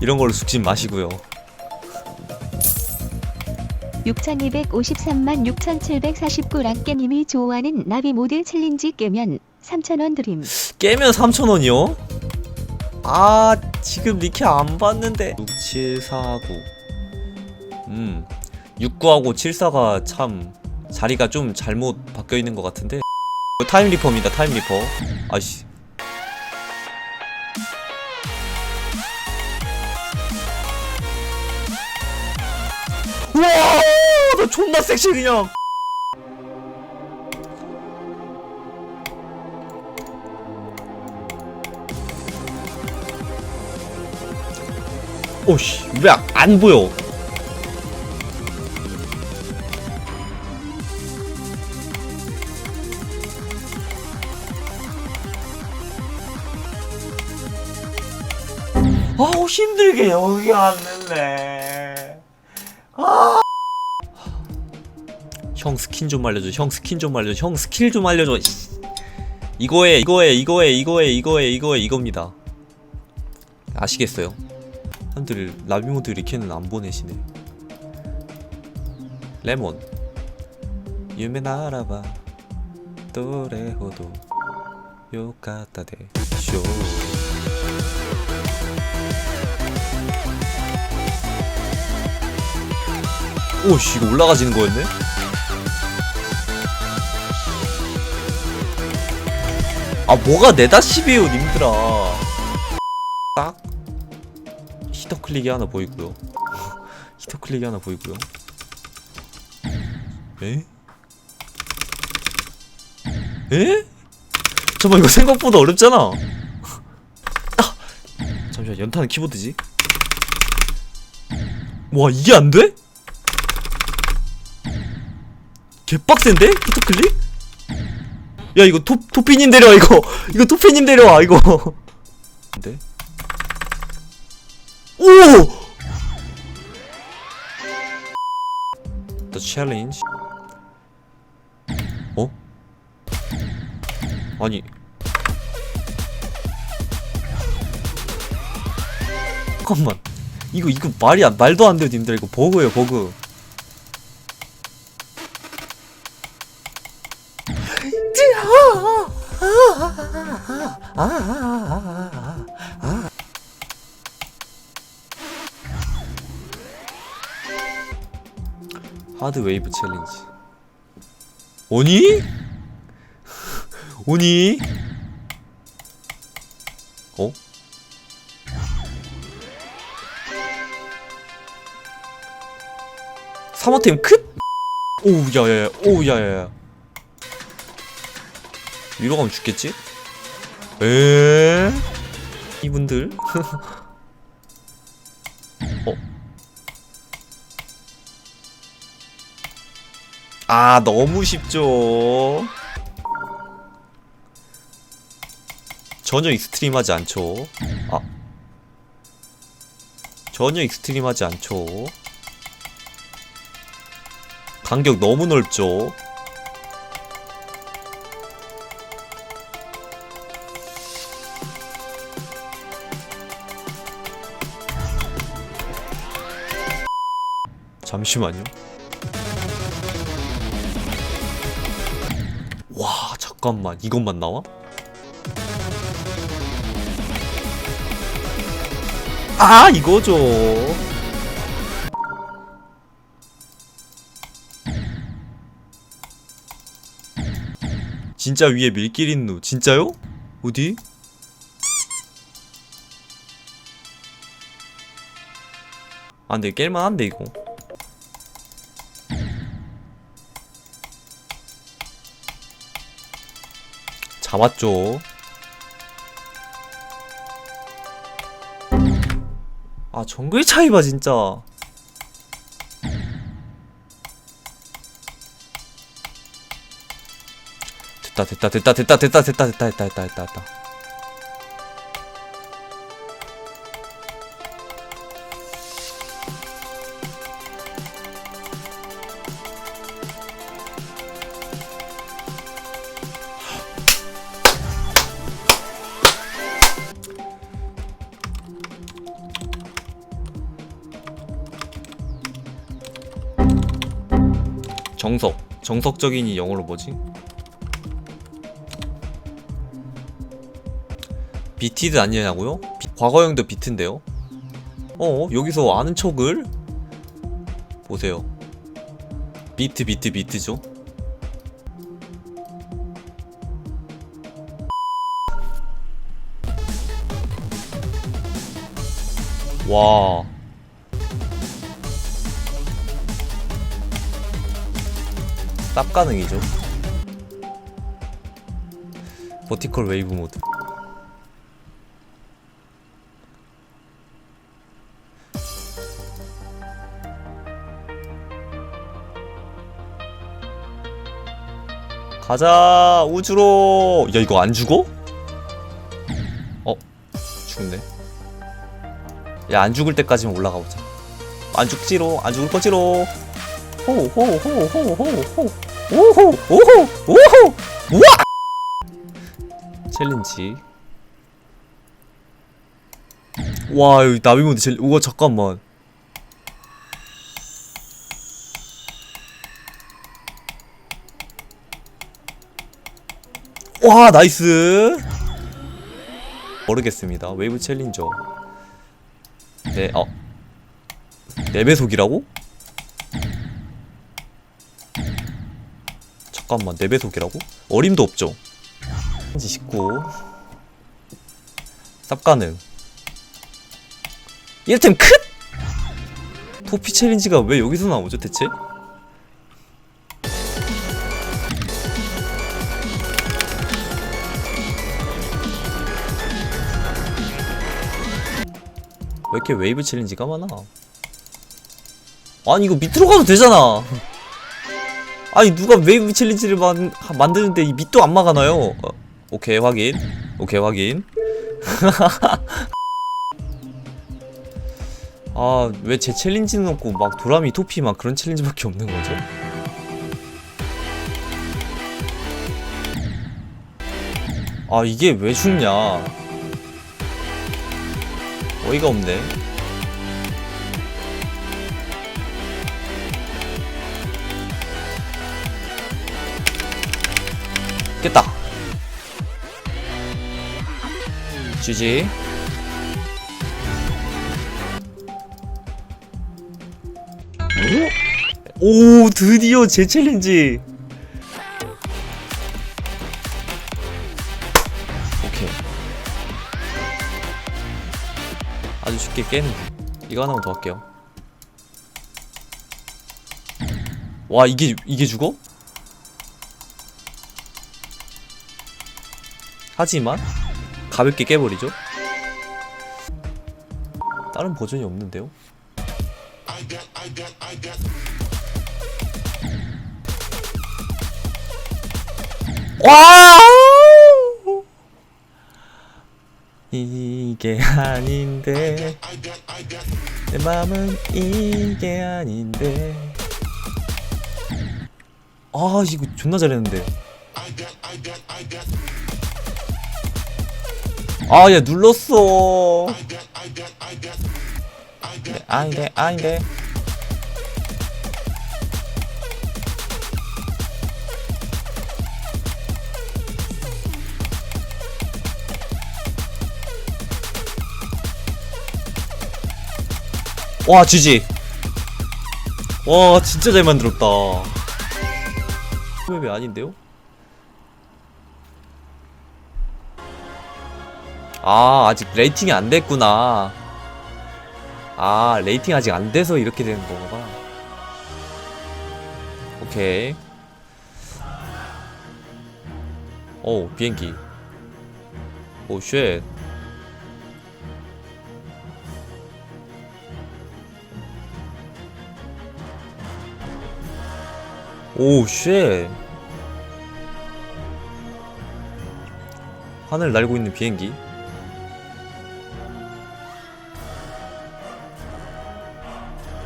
이런 걸로 죽진 마시고요. 6253만 6749 랑 깨님이 좋아하는 나비 모드 챌린지 깨면 3000원 드림. 깨면 3,000원이요? 아 지금 리케 안 봤는데. 6749 음 69하고 74가 참 자리가 좀 잘못 바뀌어 있는 것 같은데. 이거 타임 리퍼입니다 타임 리퍼. 아씨 우와 나 존나 섹시 그냥. 오씨 왜 안 보여? 아우 힘들게 여기 왔는데 아. 형 스킨 좀 알려줘. 형 스킨 좀 알려줘. 형 스킬 좀 알려줘. 씨. 이거에 이거에 이거에 이거에 이거에 이거에 이겁니다. 아시겠어요? 사람들 라비모드 리케는 안 보내시네. 레몬. 유메 나라바. 또레호도. 요카타데 쇼 오씨 이거 올라가지는 거였네? 아 뭐가 10이에요 님들아 딱 히터 클릭이 하나 보이고요 히터 클릭이 하나 보이고요 에? 에? 잠깐만 이거 생각보다 어렵잖아 아! 잠시만 연타는 키보드지 와 이게 안 돼? 개빡센데? 히터 클릭? 야 이거 토, 토피님 데려와 이거 이거 토피님 데려와 이거 근데? 오! The challenge 어? 아니 잠깐만 이거 이거 말이 안 말도 안 돼요 님들 이거 버그예요 버그 하드 웨이브 챌린지 오니? 오니? 어? 사모템 크? 오우 야야야 오우 야야야 위로 가면 죽겠지? 에 이분들 아 너무 쉽죠. 전혀 익스트림하지 않죠. 아. 전혀 익스트림하지 않죠. 간격 너무 넓죠. 잠시만요 와 잠깐만 이것만 나와? 아 이거죠 진짜 위에 밀길 있누 진짜요? 어디? 아 근데 깰만한데 이거 잡았죠. 아 정글 차이 봐 진짜. 됐다 됐다 됐다 됐다 됐다 됐다 됐다 됐다 됐다 됐다 정석 정석적인이 영어로 뭐지? 비티드 아니냐고요? 비- 과거형도 비트인데요? 어 여기서 아는 척을 보세요 비트 비트 비트죠 와 쌉 가능이죠. 버티컬 웨이브 모드. 가자 우주로. 야 이거 안 죽어? 어 죽네. 야 안 죽을 때까지만 올라가 보자. 안 죽지로 안 죽을 거지로. 호호호호호호 오호 오호 오호. 우와! 챌린지. 와 여기 나비모드 챌 우와 잠깐만. 와 나이스. 모르겠습니다. 웨이브 챌린저. 네어. 4배속이라고? 잠깐만 4배속이라고? 어림도 없죠 19 쌉가능 이를테면 크 토피 챌린지가 왜 여기서 나오죠 대체? 왜 이렇게 웨이브 챌린지가 많아? 아니 이거 밑으로 가도 되잖아 아니 누가 웨이브 챌린지를 만, 하- 만드는데 이 밑도 안 막아놔요? 어, 오케이 확인. 오케이 확인. 아 왜 제 챌린지는 없고 막 도라미 토피 막 그런 챌린지밖에 없는 거죠? 아 이게 왜 죽냐? 어이가 없네 깼다. GG 오? 드디어 제 챌린지. 오케이. 아주 쉽게 깨는 이거 하나만 더 할게요. 와 이게 이게 죽어? 하지만 가볍게 깨버리죠 다른 버전이 없는데요? 와! 이게 아닌데 내 맘은 이게 아닌데 아 이거 존나 잘했는데 아야 눌렀어. 네, 아닌데 아닌데. 와 GG 와 진짜 잘 만들었다. 웹이 아닌데요? 아 아직 레이팅이 안 됐구나. 아 레이팅 아직 안 돼서 이렇게 되는 거구나. 오케이. 오 비행기. 오쉣. 오, 쉣. 하늘 날고 있는 비행기.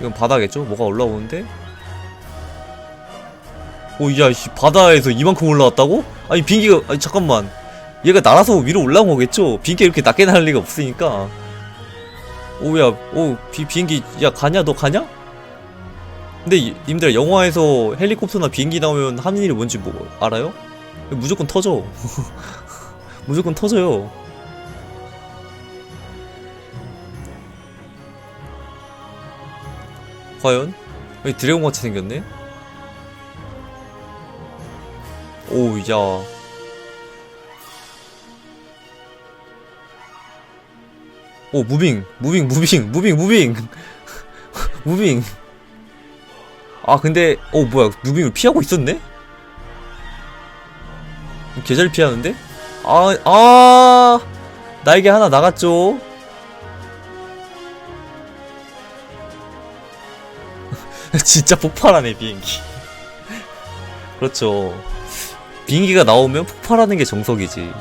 이건 바다겠죠? 뭐가 올라오는데? 오, 야, 씨, 바다에서 이만큼 올라왔다고? 아니, 비행기가, 아니, 잠깐만. 얘가 날아서 위로 올라온 거겠죠? 비행기 이렇게 낮게 날 리가 없으니까. 오, 야, 오, 비, 비행기, 야, 가냐? 너 가냐? 근데 이- 님들 영화에서 헬리콥터나 비행기 나오면 하는 일이 뭔지 뭐 알아요? 무조건 터져. 무조건 터져요. 과연? 여기 드래곤 같이 생겼네? 오, 야. 오, 무빙, 무빙, 무빙, 무빙, 무빙. 무빙. 아, 근데, 어, 뭐야, 무빙을 피하고 있었네? 개잘 피하는데? 아, 아, 날개 하나 나갔죠? 진짜 폭발하네, 비행기. 그렇죠. 비행기가 나오면 폭발하는 게 정석이지.